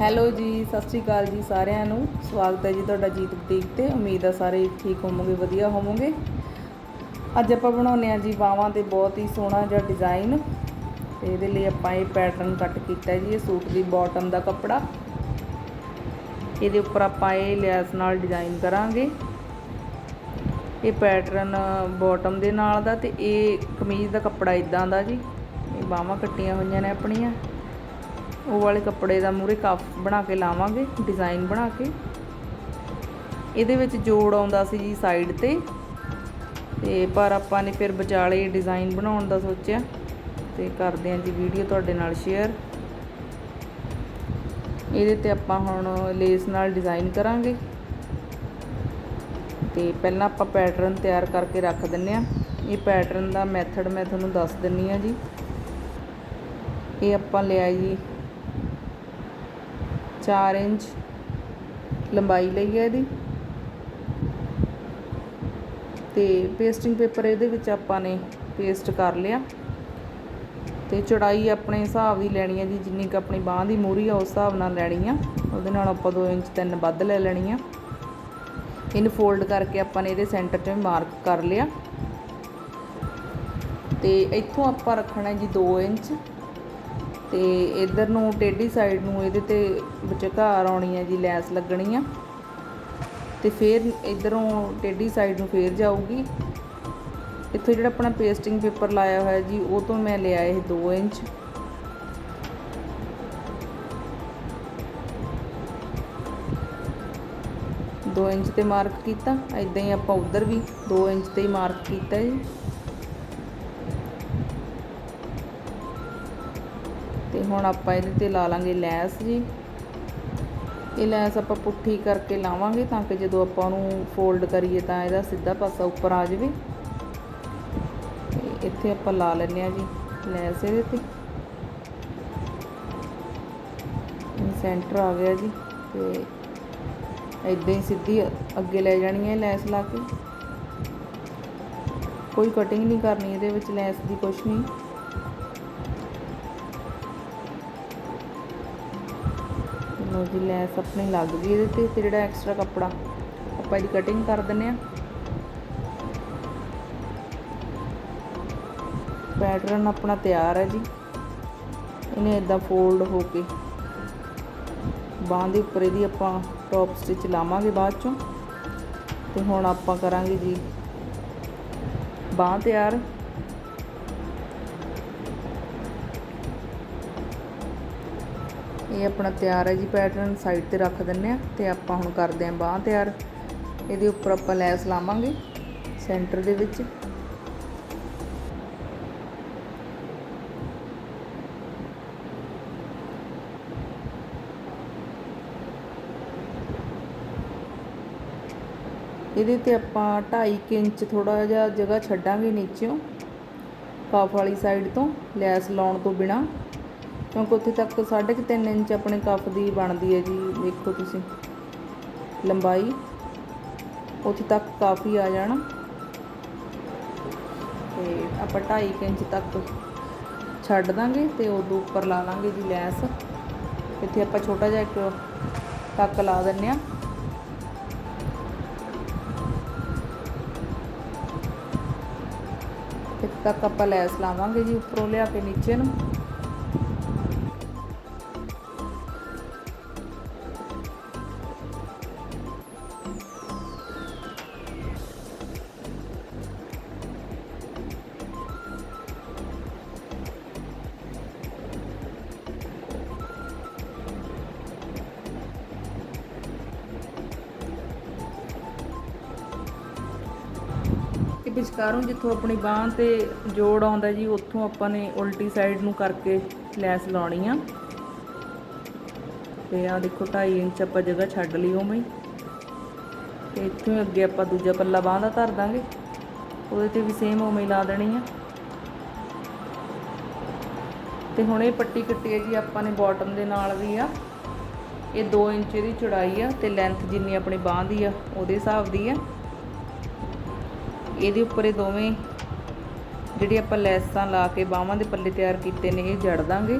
Hello ਜੀ, ਸਤਿ ਸ਼੍ਰੀ ਅਕਾਲ ਜੀ ਸਾਰਿਆਂ ਨੂੰ। ਸਵਾਗਤ ਹੈ ਜੀ ਤੁਹਾਡਾ ਜੀਤ ਬੁਟੀਕ ਤੇ। ਉਮੀਦ ਆ ਸਾਰੇ ਠੀਕ ਹੋਵੋਗੇ, ਵਧੀਆ ਹੋਵੋਗੇ। ਅੱਜ ਆਪਾਂ ਬਣਾਉਂਦੇ ਆ ਜੀ ਬਾਹਾਂ ਤੇ ਬਹੁਤ ਹੀ ਸੋਹਣਾ ਜਿਹਾ ਡਿਜ਼ਾਈਨ ਤੇ ਇਹਦੇ ਲਈ ਆਪਾਂ ਇਹ ਪੈਟਰਨ ਕੱਟ ਕੀਤਾ ਜੀ, ਇਹ ਸੂਟ ਦੀ ਬਾਟਮ ਦਾ ਕੱਪੜਾ। ਇਹਦੇ ਉੱਪਰ ਆਪਾਂ ਇਹ ਲੈਸ ਨਾਲ ਡਿਜ਼ਾਈਨ ਕਰਾਂਗੇ। ਇਹ ਪੈਟਰਨ ਬਾਟਮ ਦੇ ਨਾਲ ਦਾ ਤੇ ਇਹ ਕਮੀਜ਼ ਦਾ ਕੱਪੜਾ ਇਦਾਂ ਦਾ ਜੀ। ਇਹ ਬਾਹਾਂ ਕੱਟੀਆਂ ਹੋਈਆਂ ਨੇ ਆਪਣੀਆਂ। ਉਹ ਵਾਲੇ ਕੱਪੜੇ ਦਾ ਮੂਰੇ ਕਫ ਬਣਾ ਕੇ ਲਾਵਾਂਗੇ ਡਿਜ਼ਾਈਨ ਬਣਾ ਕੇ। ਇਹਦੇ ਵਿੱਚ ਜੋੜ ਆਉਂਦਾ ਸੀ ਜੀ ਸਾਈਡ ਤੇ। ਤੇ ਪਰ ਆਪਾਂ ਨੇ ਫਿਰ ਵਿਚਾਲੇ ਡਿਜ਼ਾਈਨ ਬਣਾਉਣ ਦਾ ਸੋਚਿਆ। ਤੇ ਕਰਦੇ ਹਾਂ ਜੀ ਵੀਡੀਓ ਤੁਹਾਡੇ ਨਾਲ ਸ਼ੇਅਰ ਇਹਦੇ ਤੇ ਆਪਾਂ ਹੁਣ ਲੇਸ ਨਾਲ ਡਿਜ਼ਾਈਨ ਕਰਾਂਗੇ। ਤੇ ਪਹਿਲਾਂ ਆਪਾਂ ਪੈਟਰਨ ਤਿਆਰ ਕਰਕੇ ਰੱਖ ਦਿੰਨੇ ਆ। ਇਹ ਪੈਟਰਨ ਦਾ ਮੈਥਡ ਮੈਂ ਤੁਹਾਨੂੰ ਦੱਸ ਦਿੰਨੀ ਆ ਜੀ। ਇਹ ਆਪਾਂ ਲਿਆ ਜੀ 4 ਇੰਚ ਲੰਬਾਈ ਲਈ ਹੈ ਇਹਦੀ। ਤੇ ਪੇਸਟਿੰਗ ਪੇਪਰ ਇਹਦੇ ਵਿੱਚ ਆਪਾਂ ਨੇ ਪੇਸਟ ਕਰ ਲਿਆ। ਤੇ ਚੌੜਾਈ ਆਪਣੇ ਹਿਸਾਬ ਦੀ ਲੈਣੀ ਹੈ ਜੀ, ਜਿੰਨੀ ਕ ਆਪਣੀ ਬਾਹ ਦੀ ਮੂਰੀ ਆ, ਉਸ ਹਿਸਾਬ ਨਾਲ ਲੈਣੀ ਆ। ਉਹਦੇ ਨਾਲ ਆਪਾਂ 2 ਇੰਚ ਤਿੰਨ ਵੱਧ ਲੈ ਲੈਣੀ ਆ। ਇਹਨੂੰ ਫੋਲਡ ਕਰਕੇ ਆਪਾਂ ਨੇ ਇਹਦੇ ਸੈਂਟਰ 'ਚ ਮਾਰਕ ਕਰ ਲਿਆ। ਤੇ ਇੱਥੋਂ ਆਪਾਂ ਰੱਖਣਾ ਜੀ 2 ਇੰਚ। ਤੇ ਇਧਰ ਨੂੰ ਟੇਢੀ ਸਾਈਡ ਨੂੰ ਇਹਦੇ ਤੇ ਵਿਚਕਾਰ ਆਉਣੀ ਹੈ ਜੀ, ਲੈਸ ਲੱਗਣੀ ਆ। ਤੇ ਫਿਰ ਇਧਰੋਂ ਟੇਢੀ ਸਾਈਡ ਨੂੰ ਫੇਰ ਜਾਊਗੀ। ਇੱਥੋਂ ਜਿਹੜਾ ਆਪਣਾ ਪੇਸਟਿੰਗ ਪੇਪਰ ਲਾਇਆ ਹੋਇਆ ਜੀ, ਉਹ ਤੋਂ ਮੈਂ ਲਿਆ ਇਹ 2 ਇੰਚ। ਦੋ ਇੰਚ ਤੇ ਮਾਰਕ ਕੀਤਾ ਐਦਾਂ ਹੀ ਆਪਾਂ ਉਧਰ ਵੀ 2 ਇੰਚ ਤੇ ਹੀ ਮਾਰਕ ਕੀਤਾ ਜੀ ਤੇ ਹੁਣ ਆਪਾਂ ਇਹਦੇ ਤੇ ਲਾ ਲਾਂਗੇ ਲੈਸ ਜੀ। ਇਹ ਲੈਸ ਆਪਾਂ ਪੁੱਠੀ ਕਰਕੇ ਲਾਵਾਂਗੇ ਤਾਂ ਕਿ ਜਦੋਂ ਆਪਾਂ ਉਹਨੂੰ ਫੋਲਡ ਕਰੀਏ ਤਾਂ ਇਹਦਾ ਸਿੱਧਾ ਪਾਸਾ ਉੱਪਰ ਆ ਜਾਵੇ। ਇੱਥੇ ਆਪਾਂ ਲਾ ਲੈਂਦੇ ਆ ਜੀ ਲੈਸ ਇਹਦੇ ਤੇ। ਸੈਂਟਰ ਆ ਗਿਆ ਜੀ ਤੇ ਇਦਾਂ ਹੀ ਸਿੱਧੀ ਅੱਗੇ ਲੈ ਜਾਣੀ ਹੈ ਲੈਸ ਲਾ ਕੇ। ਕੋਈ ਕਟਿੰਗ ਨਹੀਂ ਕਰਨੀ ਇਹਦੇ ਵਿੱਚ ਲੈਸ ਦੀ ਕੁਛ ਨਹੀਂ। ਲੋ ਜੀ ਲੈਸ ਆਪਣੀ ਲੱਗ ਗਈ ਇਹਦੇ ਤੇ ਤੇ ਜਿਹੜਾ ਐਕਸਟਰਾ ਕੱਪੜਾ ਆਪਾਂ ਇਹਦੀ ਕਟਿੰਗ ਕਰ ਦਿੰਨੇ ਆ ਪੈਟਰਨ ਆਪਣਾ ਤਿਆਰ ਹੈ ਜੀ। ਇਹਨੇ ਇਦਾਂ ਫੋਲਡ ਹੋ ਕੇ ਬਾਹਾਂ ਦੇ ਉੱਪਰ ਇਹਦੀ ਆਪਾਂ ਟੌਪ ਸਟਿਚ ਲਾਵਾਂਗੇ ਬਾਅਦ ਚੋਂ। ਤੇ ਹੁਣ ਆਪਾਂ ਕਰਾਂਗੇ ਜੀ ਬਾਹ ਤਿਆਰ। ਇਹ ਆਪਣਾ ਤਿਆਰ ਹੈ ਜੀ ਪੈਟਰਨ ਸਾਈਡ ਤੇ ਰੱਖ ਦਿੰਨੇ ਆ ਤੇ ਆਪਾਂ ਹੁਣ ਕਰਦੇ ਆਂ ਬਾਹ ਤਿਆਰ। ਇਹਦੇ ਉੱਪਰ ਆਪਾਂ ਲੈਸ ਲਾਵਾਂਗੇ ਸੈਂਟਰ ਦੇ ਵਿੱਚ। ਇਹਦੇ ਤੇ ਆਪਾਂ 2.5 ਇੰਚ ਥੋੜਾ ਜਿਹਾ ਜਗ੍ਹਾ ਛੱਡਾਂਗੇ ਨੀਚੇੋਂ ਕਫ ਵਾਲੀ ਸਾਈਡ ਤੋਂ ਲੈਸ ਲਾਉਣ ਤੋਂ ਬਿਨਾ। ਕਿਉਂਕਿ ਉੱਥੇ ਤੱਕ 3.5 ਇੰਚ ਆਪਣੇ ਕੱਪ ਦੀ ਬਣਦੀ ਹੈ ਜੀ, ਦੇਖੋ ਤੁਸੀਂ। ਲੰਬਾਈ। ਉੱਥੇ ਤੱਕ ਕਾਫੀ ਆ ਜਾਣਾ। ਤੇ ਆਪਾਂ 2.5 ਇੰਚ ਤੱਕ ਛੱਡ ਦਾਂਗੇ ਤੇ ਉਦੋਂ ਉੱਪਰ ਲਾ ਲਾਂਗੇ ਜੀ ਲੈਸ। ਇੱਥੇ ਆਪਾਂ ਛੋਟਾ ਜਿਹਾ ਇੱਕ ਟੱਕ ਲਾ ਦਿੰਨੇ ਆ ਇੱਥੇ ਤੱਕ ਆਪਾਂ ਲੈਸ ਲਾਵਾਂਗੇ ਜੀ ਉੱਪਰੋਂ ਲਿਆ ਕੇ ਨੀਚੇ ਨੂੰ। ਵਿਚਕਾਰੋਂ ਜਿੱਥੋਂ ਆਪਣੀ ਬਾਹ ਤੇ ਜੋੜ ਆਉਂਦਾ ਜੀ, ਉੱਥੋਂ ਆਪਾਂ ਨੇ ਉਲਟੀ ਸਾਈਡ ਨੂੰ ਕਰਕੇ ਲੈਸ ਲਾਉਣੀ ਆ। ਤੇ ਆ ਦੇਖੋ 2.5 ਇੰਚ ਆਪਾਂ ਜਗ੍ਹਾ ਛੱਡ ਲਈ ਉਵੇਂ। ਤੇ ਇੱਥੋਂ ਅੱਗੇ ਆਪਾਂ ਦੂਜਾ ਪੱਲਾ ਬਾਹ ਦਾ ਧਰ ਦਾਂਗੇ। ਉਹਦੇ ਤੇ ਵੀ ਸੇਮ ਉਵੇਂ ਲਾ ਦੇਣੀ ਆ। ਤੇ ਹੁਣ ਇਹ ਪੱਟੀ ਕੱਟੀ ਹੈ ਜੀ, ਆਪਾਂ ਨੇ ਬਾਟਮ ਦੇ ਨਾਲ ਵੀ ਆ। ਇਹ 2 ਇੰਚ ਦੀ ਚੌੜਾਈ ਆ ਤੇ ਲੈਂਥ ਜਿੰਨੀ ਆਪਣੀ ਬਾਹ ਦੀ ਆ, ਉਹਦੇ ਹਿਸਾਬ ਦੀ ਆ। ਇਹਦੇ ਉੱਪਰ ਇਹ ਦੋਵੇਂ ਜਿਹੜੀ ਆਪਾਂ ਲੈਸਾਂ ਲਾ ਕੇ ਬਾਹਾਂ ਦੇ ਪੱਲੇ ਤਿਆਰ ਕੀਤੇ ਨੇ, ਇਹ ਜੜ ਦਾਂਗੇ।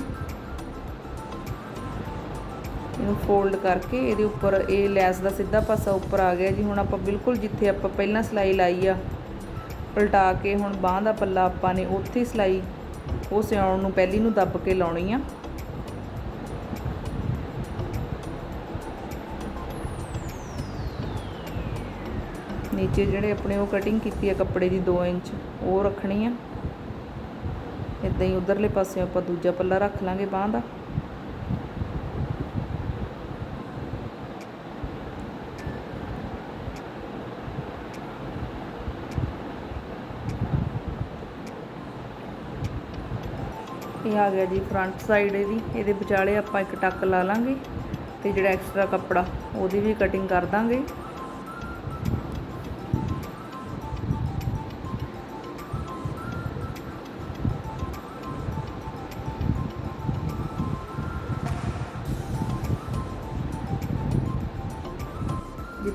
ਇਹਨੂੰ ਫੋਲਡ ਕਰਕੇ ਇਹਦੇ ਉੱਪਰ ਇਹ ਲੈਸ ਦਾ ਸਿੱਧਾ ਪਾਸਾ ਉੱਪਰ ਆ ਗਿਆ ਜੀ। ਹੁਣ ਆਪਾਂ ਬਿਲਕੁਲ ਜਿੱਥੇ ਆਪਾਂ ਪਹਿਲਾਂ ਸਿਲਾਈ ਲਾਈ ਆ, ਪਲਟਾ ਕੇ ਹੁਣ ਬਾਹ ਦਾ ਪੱਲਾ ਆਪਾਂ ਨੇ ਉੱਥੇ ਹੀ ਸਿਲਾਈ, ਉਹ ਸਿਉਣ ਨੂੰ ਪਹਿਲੀ ਨੂੰ ਦੱਬ ਕੇ ਲਾਉਣੀ ਆ। ਨੀਚੇ ਜਿਹੜੇ ਆਪਣੇ ਉਹ ਕਟਿੰਗ ਕੀਤੀ ਆ ਕੱਪੜੇ ਦੀ 2 ਇੰਚ, ਉਹ ਰੱਖਣੀ ਆ। ਇਦਾਂ ਹੀ ਉਧਰਲੇ ਪਾਸੇ ਆਪਾਂ ਦੂਜਾ ਪੱਲਾ ਰੱਖ ਲਾਂਗੇ ਬਾਹ ਦਾ। ਇਹ ਆ ਗਿਆ ਜੀ ਫਰੰਟ ਸਾਈਡ ਇਹਦੀ। ਇਹਦੇ ਵਿਚਾਲੇ ਆਪਾਂ ਇੱਕ ਟੱਕ ਲਾ ਲਾਂਗੇ ਤੇ ਜਿਹੜਾ ਐਕਸਟਰਾ ਕੱਪੜਾ, ਉਹਦੀ ਵੀ ਕਟਿੰਗ ਕਰ ਦਾਂਗੇ।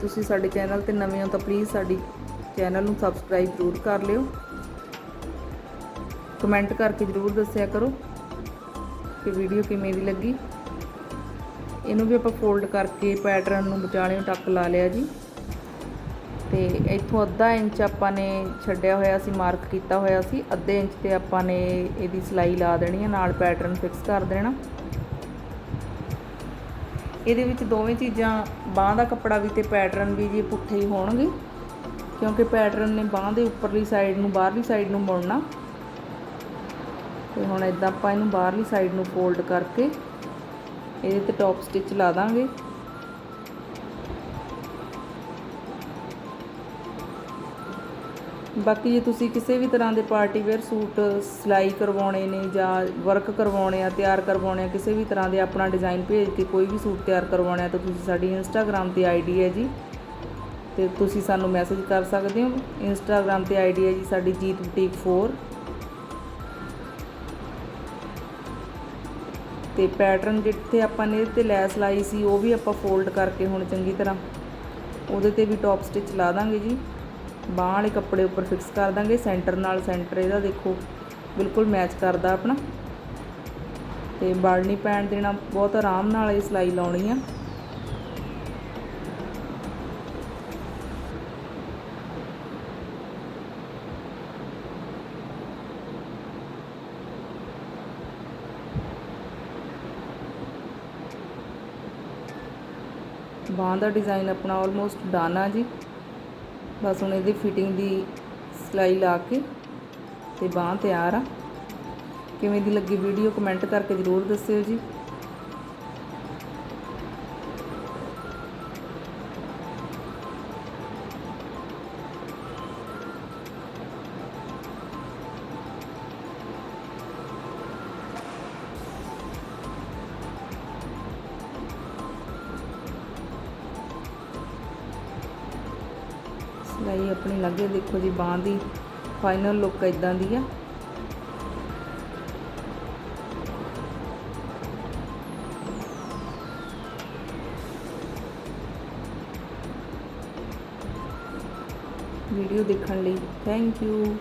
ਤੁਸੀਂ ਸਾਡੇ ਚੈਨਲ ਤੇ ਨਵੇਂ ਹੋ ਤਾਂ ਪਲੀਜ਼ ਸਾਡੀ ਚੈਨਲ ਨੂੰ ਸਬਸਕ੍ਰਾਈਬ ਜ਼ਰੂਰ ਕਰ ਲਿਓ। ਕਮੈਂਟ ਕਰਕੇ ਜ਼ਰੂਰ ਦੱਸਿਆ ਕਰੋ ਕਿ ਵੀਡੀਓ ਕਿਵੇਂ ਦੀ ਲੱਗੀ। ਇਹਨੂੰ ਵੀ ਆਪਾਂ ਫੋਲਡ ਕਰਕੇ ਪੈਟਰਨ ਨੂੰ ਵਿਚਾਲਿਓਂ ਟੱਕ ਲਾ ਲਿਆ ਜੀ। ਤੇ ਇੱਥੋਂ ਅੱਧਾ ਇੰਚ ਆਪਾਂ ਨੇ ਛੱਡਿਆ ਹੋਇਆ ਸੀ ਮਾਰਕ ਕੀਤਾ ਹੋਇਆ ਸੀ। ਅੱਧੇ ਇੰਚ ਤੇ ਆਪਾਂ ਨੇ ਇਹਦੀ ਸਿਲਾਈ ਲਾ ਦੇਣੀ ਹੈ ਨਾਲ ਪੈਟਰਨ ਫਿਕਸ ਕਰ ਦੇਣਾ। ਇਹਦੇ ਵਿੱਚ ਦੋਵੇਂ ਚੀਜ਼ਾਂ, ਬਾਹ ਦਾ ਕੱਪੜਾ ਵੀ ਤੇ ਪੈਟਰਨ ਵੀ ਜੀ ਪੁੱਠੇ ਹੀ ਹੋਣਗੇ, ਕਿਉਂਕਿ ਪੈਟਰਨ ਨੇ ਬਾਹ ਦੇ ਉੱਪਰਲੀ ਸਾਈਡ ਨੂੰ, ਬਾਹਰਲੀ ਸਾਈਡ ਨੂੰ ਮੁੜਨਾ। ਤੇ ਹੁਣ ਇਦਾਂ ਆਪਾਂ ਇਹਨੂੰ ਬਾਹਰਲੀ ਸਾਈਡ ਨੂੰ ਫੋਲਡ ਕਰਕੇ ਇਹਦੇ ਤੇ ਟੌਪ ਸਟਿਚ ਲਾ ਦਾਂਗੇ। ਬਾਕੀ ਜੇ ਤੁਸੀਂ ਕਿਸੇ ਵੀ ਤਰ੍ਹਾਂ ਦੇ ਪਾਰਟੀ ਵੇਅਰ ਸੂਟ ਸਿਲਾਈ ਕਰਵਾਉਣੇ ਨੇ ਜਾਂ ਵਰਕ ਕਰਵਾਉਣੇ ਆ, ਤਿਆਰ ਕਰਵਾਉਣੇ ਆ, ਕਿਸੇ ਵੀ ਤਰ੍ਹਾਂ ਦੇ ਆਪਣਾ ਡਿਜ਼ਾਈਨ ਭੇਜ ਕੇ ਕੋਈ ਵੀ ਸੂਟ ਤਿਆਰ ਕਰਵਾਉਣਾ ਹੈ, ਤਾਂ ਤੁਸੀਂ ਸਾਡੀ ਇੰਸਟਾਗ੍ਰam ਤੇ ਆਈਡੀ ਹੈ ਜੀ। ਤੇ ਤੁਸੀਂ ਸਾਨੂੰ ਮੈਸੇਜ ਕਰ ਸਕਦੇ ਹੋ। ਇੰਸਟਾਗ੍ਰam ਤੇ ਆਈਡੀ ਹੈ ਜੀ ਸਾਡੀ ਜੀਤ ਬੁਟੀਕ 4 ਤੇ ਪੈਟਰਨ ਜਿੱਥੇ ਆਪਾਂ ਨੇ ਇਹਦੇ ਤੇ ਲੈਸ ਲਾਈ ਸੀ, ਉਹ ਵੀ ਆਪਾਂ ਫੋਲਡ ਕਰਕੇ ਹੁਣ ਚੰਗੀ ਤਰ੍ਹਾਂ ਉਹਦੇ ਤੇ ਵੀ ਟੌਪ ਸਟਿਚ ਲਾ ਦਾਂਗੇ ਜੀ। ਬਾਹ ਵਾਲੇ ਕੱਪੜੇ ਉੱਪਰ ਫਿਕਸ ਕਰ ਦਾਂਗੇ ਸੈਂਟਰ ਨਾਲ ਸੈਂਟਰ ਇਹਦਾ ਦੇਖੋ, ਬਿਲਕੁਲ ਮੈਚ ਕਰਦਾ ਆਪਣਾ। ਤੇ ਬਲ ਨਹੀਂ ਪੈਣ ਦੇਣਾ, ਬਹੁਤ ਆਰਾਮ ਨਾਲ ਇਹ ਸਿਲਾਈ ਲਾਉਣੀ ਆ। ਬਾਹ ਦਾ ਡਿਜ਼ਾਈਨ ਆਪਣਾ ਆਲਮੋਸਟ ਡਨ ਆ ਜੀ। ਬਸ ਹੁਣ ਇਹਦੀ ਫਿਟਿੰਗ ਦੀ ਸਿਲਾਈ ਲਾ ਕੇ ਤੇ ਬਾਹ ਤਿਆਰ ਆ। ਕਿਵੇਂ ਦੀ ਲੱਗੀ ਵੀਡੀਓ ਕਮੈਂਟ ਕਰਕੇ ਜ਼ਰੂਰ ਦੱਸਿਓ ਜੀ। ਸਿਲਾਈ ਆਪਣੀ ਲੱਗੇ ਦੇਖੋ ਜੀ, ਬਾਹ ਦੀ ਫਾਈਨਲ ਲੁੱਕ ਇਦਾਂ ਦੀ ਆ। ਵੀਡੀਓ ਦੇਖਣ ਲਈ ਥੈਂਕ ਯੂ